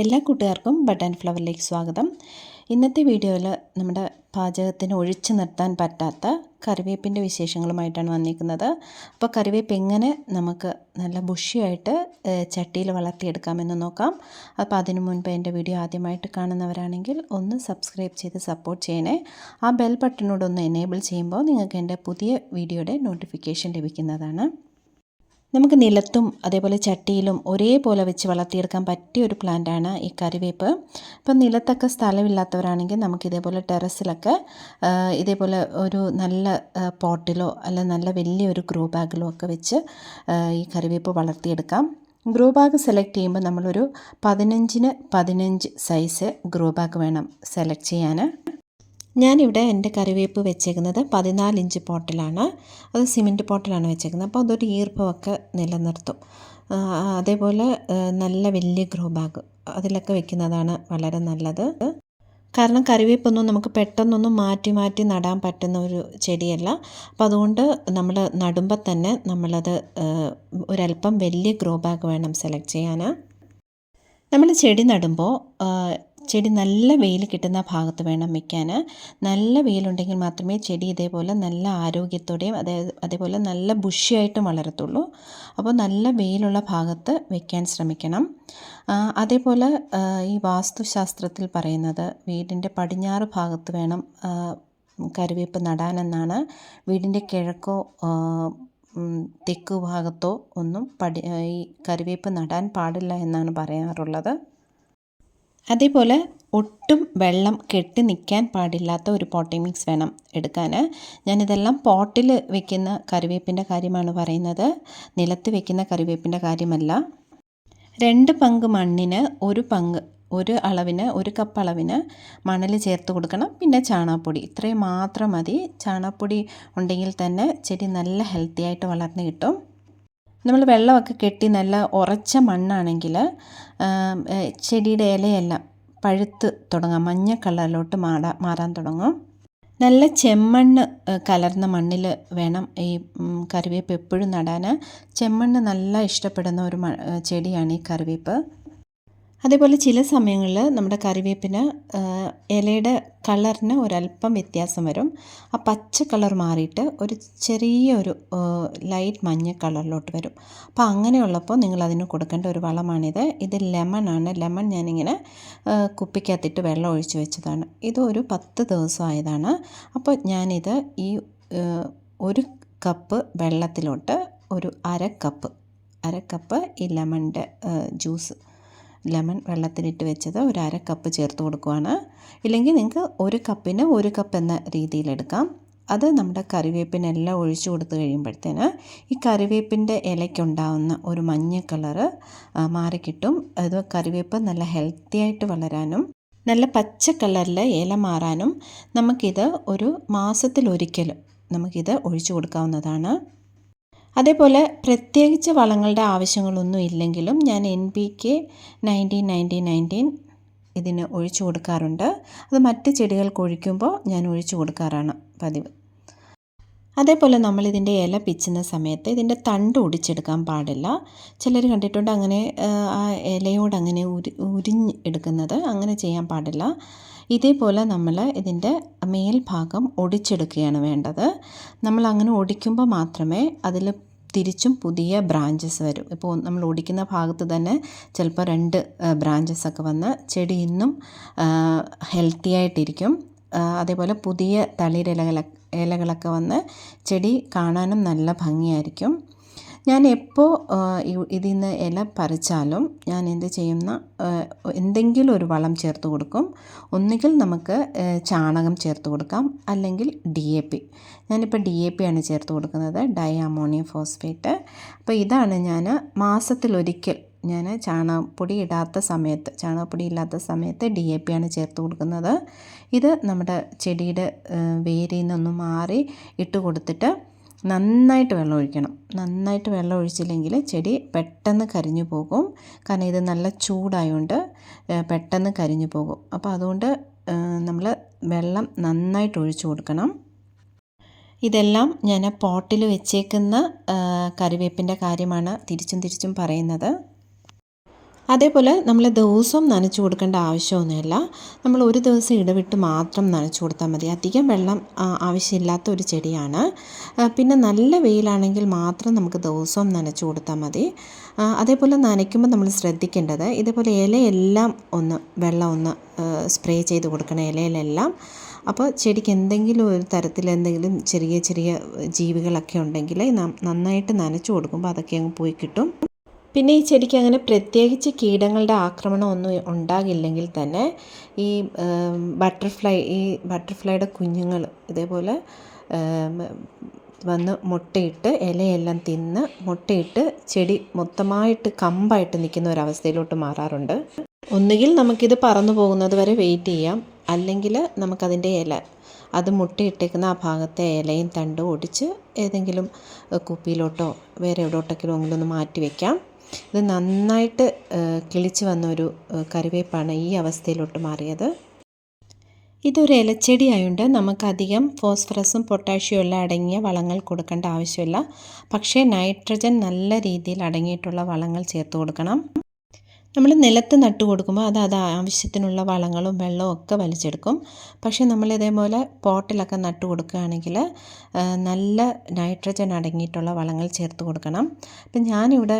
എല്ലാ കൂട്ടുകാർക്കും ബട്ടൺ ഫ്ലവറിലേക്ക് സ്വാഗതം. ഇന്നത്തെ വീഡിയോയിൽ നമ്മുടെ പാചകത്തിന് ഒഴിച്ചു നിർത്താൻ പറ്റാത്ത കറിവേപ്പിന്റെ വിശേഷങ്ങളുമായിട്ടാണ് വന്നിരിക്കുന്നത്. അപ്പോൾ കറിവേപ്പ് എങ്ങനെ നമുക്ക് നല്ല ബുഷിയായിട്ട് ചട്ടിയിൽ വളർത്തിയെടുക്കാമെന്ന് നോക്കാം. അപ്പോൾ അതിനു മുൻപ് എന്റെ വീഡിയോ ആദ്യമായിട്ട് കാണുന്നവരാണെങ്കിൽ ഒന്ന് സബ്സ്ക്രൈബ് ചെയ്ത് സപ്പോർട്ട് ചെയ്യണേ. ആ ബെൽ ബട്ടണോടൊന്ന് എനേബിൾ ചെയ്യുമ്പോൾ നിങ്ങൾക്ക് എന്റെ പുതിയ വീഡിയോയുടെ നോട്ടിഫിക്കേഷൻ ലഭിക്കുന്നതാണ്. നമുക്ക് നിലത്തും അതേപോലെ ചട്ടിയിലും ഒരേപോലെ വെച്ച് വളർത്തിയെടുക്കാൻ പറ്റിയ ഒരു പ്ലാന്റാണ് ഈ കറിവേപ്പ്. അപ്പം നിലത്തൊക്കെ സ്ഥലമില്ലാത്തവരാണെങ്കിൽ നമുക്ക് ഇതേപോലെ ടെറസിലൊക്കെ ഇതേപോലെ ഒരു നല്ല പോട്ടിലോ അല്ല നല്ല വലിയൊരു ഗ്രോ ബാഗിലോ ഒക്കെ വെച്ച് ഈ കറിവേപ്പ് വളർത്തിയെടുക്കാം. ഗ്രോ ബാഗ് സെലക്ട് ചെയ്യുമ്പോൾ നമ്മളൊരു പതിനഞ്ചിന് പതിനഞ്ച് സൈസ് ഗ്രോ ബാഗ് വേണം സെലക്ട് ചെയ്യാൻ. ഞാനിവിടെ എന്റെ കറിവേപ്പ് വെച്ചേക്കുന്നത് പതിനാല് ഇഞ്ച് പോട്ടിലാണ്. അത് സിമെന്റ് പോട്ടിലാണ് വെച്ചേക്കുന്നത്. അപ്പോൾ അതൊരു ഈർപ്പമൊക്കെ നിലനിർത്തും. അതേപോലെ നല്ല വലിയ ഗ്രോ ബാഗ് അതിലൊക്കെ വെക്കുന്നതാണ് വളരെ നല്ലത്. കാരണം കറിവേപ്പൊന്നും നമുക്ക് പെട്ടെന്നൊന്നും മാറ്റി മാറ്റി നടാൻ പറ്റുന്ന ഒരു ചെടിയല്ല. അപ്പോൾ അതുകൊണ്ട് നമ്മൾ നടുമ്പോൾ തന്നെ നമ്മളത് ഒരല്പം വലിയ ഗ്രോ ബാഗ് വേണം സെലക്ട് ചെയ്യാൻ. നമ്മൾ ചെടി നടുമ്പോൾ ചെടി നല്ല വെയിൽ കിട്ടുന്ന ഭാഗത്ത് വേണം വയ്ക്കാൻ നല്ല വെയിലുണ്ടെങ്കിൽ മാത്രമേ ചെടി ഇതേപോലെ നല്ല ആരോഗ്യത്തോടെയും അതേ അതേപോലെ നല്ല ബുഷിയായിട്ടും വളരത്തുള്ളൂ. അപ്പോൾ നല്ല വെയിലുള്ള ഭാഗത്ത് വയ്ക്കാൻ ശ്രമിക്കണം. അതേപോലെ ഈ വാസ്തുശാസ്ത്രത്തിൽ പറയുന്നത് വീടിന്റെ പടിഞ്ഞാറ് ഭാഗത്ത് വേണം കറിവേപ്പ് നടാനെന്നാണ്. വീടിന്റെ കിഴക്കോ തെക്ക് ഭാഗത്തോ ഒന്നും പടി ഈ കറിവേപ്പ് നടാൻ പാടില്ല എന്നാണ് പറയാറുള്ളത്. അതേപോലെ ഒട്ടും വെള്ളം കെട്ടി നിൽക്കാൻ പാടില്ലാത്ത ഒരു പോട്ടി മിക്സ് വേണം എടുക്കാൻ ഞാനിതെല്ലാം പോട്ടിൽ വെക്കുന്ന കറിവേപ്പിന്റെ കാര്യമാണ് പറയുന്നത്. നിലത്ത് വെക്കുന്ന കറിവേപ്പിന്റെ കാര്യമല്ല. രണ്ട് പങ്ക് മണ്ണിന് ഒരു പങ്ക് ഒരു അളവിന് ഒരു കപ്പ് അളവിന് മണൽ ചേർത്ത് കൊടുക്കണം. പിന്നെ ചാണകപ്പൊടി ഇത്രയും മാത്രം മതി. ചാണകപ്പൊടി ഉണ്ടെങ്കിൽ തന്നെ ചെടി നല്ല ഹെൽത്തി ആയിട്ട് വളർന്നു കിട്ടും. നമ്മൾ വെള്ളമൊക്കെ കെട്ടി നല്ല ഉറച്ച മണ്ണാണെങ്കിൽ ചെടിയുടെ ഇലയെല്ലാം പഴുത്ത് തുടങ്ങാം. മഞ്ഞ കളറിലോട്ട് മാറാ മാറാൻ തുടങ്ങും. നല്ല ചെമ്മണ്ണ് കലർന്ന മണ്ണിൽ വേണം ഈ കറിവേപ്പ് എപ്പോഴും നടാൻ. ചെമ്മണ്ണ് നല്ല ഇഷ്ടപ്പെടുന്ന ഒരു ചെടിയാണ് ഈ കറിവേപ്പ്. അതേപോലെ ചില സമയങ്ങളിൽ നമ്മുടെ കറിവേപ്പിന് ഇലയുടെ കളറിന് ഒരല്പം വ്യത്യാസം വരും. ആ പച്ച കളർ മാറിയിട്ട് ഒരു ചെറിയൊരു ലൈറ്റ് മഞ്ഞ കളറിലോട്ട് വരും. അപ്പോൾ അങ്ങനെയുള്ളപ്പോൾ നിങ്ങൾ അതിന് കൊടുക്കേണ്ട ഒരു വളമാണിത്. ഇത് ലെമൺ ആണ്. ലെമൺ ഞാനിങ്ങനെ കുപ്പിക്കകത്തിട്ട് വെള്ളം ഒഴിച്ചു വെച്ചതാണ്. ഇത് ഒരു പത്ത് ദിവസമായതാണ് അപ്പോൾ ഞാനിത് ഈ ഒരു കപ്പ് വെള്ളത്തിലോട്ട് ഒരു അര കപ്പ് അര കപ്പ് ഈ ലെമണിന്റെ ജ്യൂസ് ലെമൺ വെള്ളത്തിലിട്ട് വെച്ചത് ഒരു അര കപ്പ് ചേർത്ത് കൊടുക്കുവാണ്. ഇല്ലെങ്കിൽ നിങ്ങൾക്ക് ഒരു കപ്പിന് ഒരു കപ്പ് എന്ന രീതിയിലെടുക്കാം അത് നമ്മുടെ കറിവേപ്പിനെല്ലാം ഒഴിച്ചു കൊടുത്തു കഴിയുമ്പോഴത്തേന് ഈ കറിവേപ്പിന്റെ ഇലയ്ക്കുണ്ടാവുന്ന ഒരു മഞ്ഞ കളറ് മാറിക്കിട്ടും. അത് കറിവേപ്പ് നല്ല ഹെൽത്തി ആയിട്ട് വളരാനും നല്ല പച്ച കളറിൽ ഇല മാറാനും നമുക്കിത് ഒരു മാസത്തിലൊരിക്കൽ നമുക്കിത് ഒഴിച്ചു കൊടുക്കാവുന്നതാണ്. അതേപോലെ പ്രത്യേകിച്ച് വളങ്ങളുടെ ആവശ്യങ്ങളൊന്നും ഇല്ലെങ്കിലും ഞാൻ N P K nineteen nineteen nineteen ഇതിന് ഒഴിച്ചു കൊടുക്കാറുണ്ട്. അത് മറ്റ് ചെടികൾക്ക് ഒഴിക്കുമ്പോൾ ഞാൻ ഒഴിച്ചു കൊടുക്കാറാണ് പതിവ്. അതേപോലെ നമ്മൾ ഇതിന്റെ ഇല പിച്ചുന്ന സമയത്ത് ഇതിന്റെ തണ്ട് ഒടിച്ചെടുക്കാൻ പാടില്ല. ചിലർ കണ്ടിട്ടുണ്ട് അങ്ങനെ ആ ഇലയോട് അങ്ങനെ ഉരി ഉരിഞ്ഞ് എടുക്കുന്നത് അങ്ങനെ ചെയ്യാൻ പാടില്ല. ഇതേപോലെ നമ്മൾ ഇതിന്റെ മേൽഭാഗം ഒടിച്ചെടുക്കുകയാണ് വേണ്ടത്. നമ്മൾ അങ്ങനെ ഒടിക്കുമ്പോൾ മാത്രമേ അതിൽ തിരിച്ചും പുതിയ ബ്രാഞ്ചസ് വരും. ഇപ്പോൾ നമ്മൾ ഒടിക്കുന്ന ഭാഗത്ത് തന്നെ ചിലപ്പോൾ രണ്ട് ബ്രാഞ്ചസ് ഒക്കെ വന്ന് ചെടി ഇന്നും ഹെൽത്തി ആയിട്ടിരിക്കും. അതേപോലെ പുതിയ തളിരിലകൾ ഇലകളൊക്കെ വന്ന് ചെടി കാണാനും നല്ല ഭംഗിയായിരിക്കും. ഞാൻ എപ്പോൾ ഇതിൽ നിന്ന് ഇല പറിച്ചാലും ഞാൻ എന്ത് ചെയ്യുന്ന എന്തെങ്കിലും ഒരു വളം ചേർത്ത് കൊടുക്കും. ഒന്നുകിൽ നമുക്ക് ചാണകം ചേർത്ത് കൊടുക്കാം. അല്ലെങ്കിൽ ഡി എ പി. ഞാനിപ്പോൾ ഡി എ പി ആണ് ചേർത്ത് കൊടുക്കുന്നത്. Di ammonium phosphate. അപ്പോൾ ഇതാണ് ഞാൻ മാസത്തിലൊരിക്കൽ ഞാൻ ചാണകപ്പൊടി ഇടാത്ത സമയത്ത് ചാണകപ്പൊടി ഇല്ലാത്ത സമയത്ത് ഡി എ പി ആണ് ചേർത്ത് കൊടുക്കുന്നത്. ഇത് നമ്മുടെ ചെടിയുടെ വേരിൽ നിന്നൊന്ന് മാറി ഇട്ട് കൊടുത്തിട്ട് നന്നായിട്ട് വെള്ളം ഒഴിക്കണം. നന്നായിട്ട് വെള്ളം ഒഴിച്ചില്ലെങ്കിൽ ചെടി പെട്ടെന്ന് കരിഞ്ഞു പോകും. കാരണം ഇത് നല്ല ചൂടായതുകൊണ്ട് പെട്ടെന്ന് കരിഞ്ഞു പോകും. അപ്പോൾ അതുകൊണ്ട് നമ്മൾ വെള്ളം നന്നായിട്ട് ഒഴിച്ചു കൊടുക്കണം. ഇതെല്ലാം ഞാൻ പോട്ടിൽ വെച്ചേക്കുന്ന കറിവേപ്പിന്റെ കാര്യമാണ് തിരിച്ചും തിരിച്ചും പറയുന്നത്. അതേപോലെ നമ്മൾ ദിവസവും നനച്ചു കൊടുക്കേണ്ട ആവശ്യമൊന്നുമില്ല. നമ്മൾ ഒരു ദിവസം ഇടവിട്ട് മാത്രം നനച്ചു കൊടുത്താൽ മതി. അധികം വെള്ളം ആവശ്യമില്ലാത്ത ഒരു ചെടിയാണ്. പിന്നെ നല്ല വെയിലാണെങ്കിൽ മാത്രം നമുക്ക് ദിവസവും നനച്ചു കൊടുത്താൽ മതി. അതേപോലെ നനയ്ക്കുമ്പോൾ നമ്മൾ ശ്രദ്ധിക്കേണ്ടത് ഇതേപോലെ ഇലയെല്ലാം ഒന്ന് വെള്ളം ഒന്ന് സ്പ്രേ ചെയ്ത് കൊടുക്കണം ഇലയിലെല്ലാം. അപ്പോൾ ചെടിക്ക് എന്തെങ്കിലും ഒരു തരത്തിൽ എന്തെങ്കിലും ചെറിയ ചെറിയ ജീവികളൊക്കെ ഉണ്ടെങ്കിൽ നന്നായിട്ട് നനച്ചു കൊടുക്കുമ്പോൾ അതൊക്കെ അങ്ങ് പോയി കിട്ടും. പിന്നെ ഈ ചെടിക്ക് അങ്ങനെ പ്രത്യേകിച്ച് കീടങ്ങളുടെ ആക്രമണം ഒന്നും ഉണ്ടാകില്ലെങ്കിൽ തന്നെ ഈ ബട്ടർഫ്ലൈ ഈ ബട്ടർഫ്ലൈയുടെ കുഞ്ഞുങ്ങൾ ഇതേപോലെ വന്ന് മുട്ടയിട്ട് ഇലയെല്ലാം തിന്ന് മുട്ടയിട്ട് ചെടി മൊത്തമായിട്ട് കമ്പായിട്ട് നിൽക്കുന്ന ഒരവസ്ഥയിലോട്ട് മാറാറുണ്ട്. ഒന്നുകിൽ നമുക്കിത് പറന്നു പോകുന്നത് വരെ വെയിറ്റ് ചെയ്യാം. അല്ലെങ്കിൽ നമുക്കതിന്റെ ഇല അത് മുട്ടയിട്ടേക്കുന്ന ആ ഭാഗത്തെ ഇലയും തണ്ടും ഒടിച്ച് ഏതെങ്കിലും കുപ്പിയിലോട്ടോ വേറെ എവിടോട്ടെങ്കിലും ഒന്ന് മാറ്റി വയ്ക്കാം ഇത് നന്നായിട്ട് കിളിച്ച് വന്ന ഒരു കറിവേപ്പാണ് ഈ അവസ്ഥയിലോട്ട് മാറിയത്. ഇതൊരു ഇലച്ചെടി ആയതുകൊണ്ട് നമുക്കധികം ഫോസ്ഫറസും പൊട്ടാഷ്യം എല്ലാം അടങ്ങിയ വളങ്ങൾ കൊടുക്കേണ്ട ആവശ്യമില്ല. പക്ഷേ നൈട്രജൻ നല്ല രീതിയിൽ അടങ്ങിയിട്ടുള്ള വളങ്ങൾ ചേർത്ത് കൊടുക്കണം. നമ്മൾ നിലത്ത് നട്ടു കൊടുക്കുമ്പോൾ അത് അത് ആവശ്യത്തിനുള്ള വളങ്ങളും വെള്ളവും ഒക്കെ വലിച്ചെടുക്കും. പക്ഷേ നമ്മൾ ഇതേപോലെ പോട്ടിലൊക്കെ നട്ടു കൊടുക്കുകയാണെങ്കിൽ നല്ല നൈട്രജൻ അടങ്ങിയിട്ടുള്ള വളങ്ങൾ ചേർത്ത് കൊടുക്കണം. അപ്പം ഞാനിവിടെ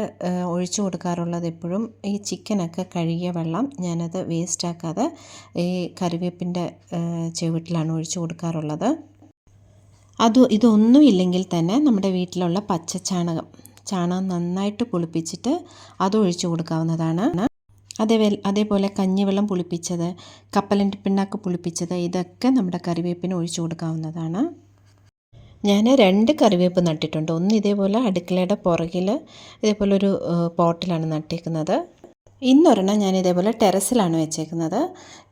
ഒഴിച്ചു കൊടുക്കാറുള്ളത് എപ്പോഴും ഈ ചിക്കനൊക്കെ കഴുകിയ വെള്ളം ഞാനത് വേസ്റ്റാക്കാതെ ഈ കറിവേപ്പിന്റെ ചുവട്ടിലാണ് ഒഴിച്ചു കൊടുക്കാറുള്ളത്. അത് ഇതൊന്നും ഇല്ലെങ്കിൽ തന്നെ നമ്മുടെ വീട്ടിലുള്ള പച്ചച്ചാണകം ചാണകം നന്നായിട്ട് പുളിപ്പിച്ചിട്ട് അത് ഒഴിച്ചു കൊടുക്കാവുന്നതാണ്. അതേ അതേപോലെ കഞ്ഞിവെള്ളം പുളിപ്പിച്ചത് കപ്പലണ്ടി പിണ്ണാക്ക് പുളിപ്പിച്ചത് ഇതൊക്കെ നമ്മുടെ കറിവേപ്പിന് ഒഴിച്ചു കൊടുക്കാവുന്നതാണ്. ഞാൻ രണ്ട് കറിവേപ്പ് നട്ടിട്ടുണ്ട്. ഒന്ന് ഇതേപോലെ അടുക്കളയുടെ പുറകിൽ ഇതേപോലെ ഒരു പോട്ടിലാണ് നട്ടേക്കുന്നത്. ഇന്നൊരെണ്ണം ഞാൻ ഇതേപോലെ ടെറസിലാണ് വെച്ചേക്കുന്നത്.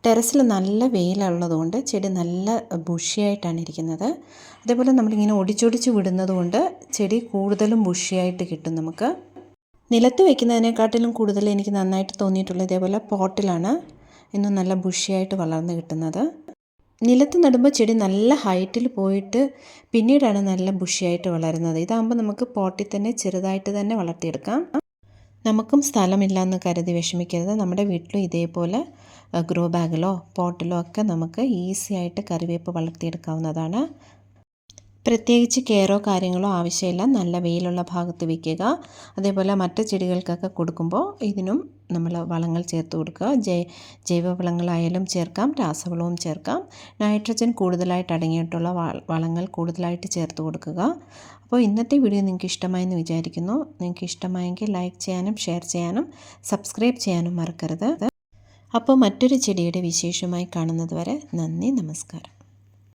ടെറസിൽ നല്ല വെയിലുള്ളതുകൊണ്ട് ചെടി നല്ല ബുഷിയായിട്ടാണ് ഇരിക്കുന്നത് അതേപോലെ നമ്മളിങ്ങനെ ഒടിച്ചൊടിച്ച് വിടുന്നതുകൊണ്ട് ചെടി കൂടുതലും ബുഷിയായിട്ട് കിട്ടും നമുക്ക്. നിലത്ത് വെക്കുന്നതിനെക്കാട്ടിലും കൂടുതൽ എനിക്ക് നന്നായിട്ട് തോന്നിയിട്ടുള്ളത് ഇതേപോലെ പോട്ടിലാണ് ഇന്നും നല്ല ബുഷിയായിട്ട് വളർന്ന് കിട്ടുന്നത്. നിലത്ത് നടുമ്പോൾ ചെടി നല്ല ഹൈറ്റിൽ പോയിട്ട് പിന്നീടാണ് നല്ല ബുഷിയായിട്ട് വളരുന്നത്. ഇതാകുമ്പോൾ നമുക്ക് പോട്ടിൽ തന്നെ ചെറുതായിട്ട് തന്നെ വളർത്തിയെടുക്കാം. നമുക്കും സ്ഥലമില്ല എന്ന് കരുതി വിഷമിക്കരുത്. നമ്മുടെ വീട്ടിലും ഇതേപോലെ ഗ്രോ ബാഗിലോ പോട്ടിലോ ഒക്കെ നമുക്ക് ഈസി ആയിട്ട് കറിവേപ്പ് വളർത്തിയെടുക്കാവുന്നതാണ്. പ്രത്യേകിച്ച് കെയറോ കാര്യങ്ങളോ ആവശ്യമില്ല. നല്ല വെയിലുള്ള ഭാഗത്ത് വയ്ക്കുക അതേപോലെ മറ്റു ചെടികൾക്കൊക്കെ കൊടുക്കുമ്പോൾ ഇതിനും നമ്മൾ വളങ്ങൾ ചേർത്ത് കൊടുക്കുക. ജൈ ജൈവ വളങ്ങളായാലും ചേർക്കാം. രാസവളവും ചേർക്കാം. നൈട്രജൻ കൂടുതലായിട്ട് അടങ്ങിയിട്ടുള്ള വളങ്ങൾ കൂടുതലായിട്ട് ചേർത്ത് കൊടുക്കുക. അപ്പോൾ ഇന്നത്തെ വീഡിയോ നിങ്ങൾക്ക് ഇഷ്ടമായെന്ന് വിചാരിക്കുന്നു. നിങ്ങൾക്ക് ഇഷ്ടമായെങ്കിൽ ലൈക്ക് ചെയ്യാനും ഷെയർ ചെയ്യാനും സബ്സ്ക്രൈബ് ചെയ്യാനും മറക്കരുത്. അപ്പോൾ മറ്റൊരു ചെടിയുടെ വിശേഷമായി കാണുന്നത് വരെ നന്ദി നമസ്കാരം.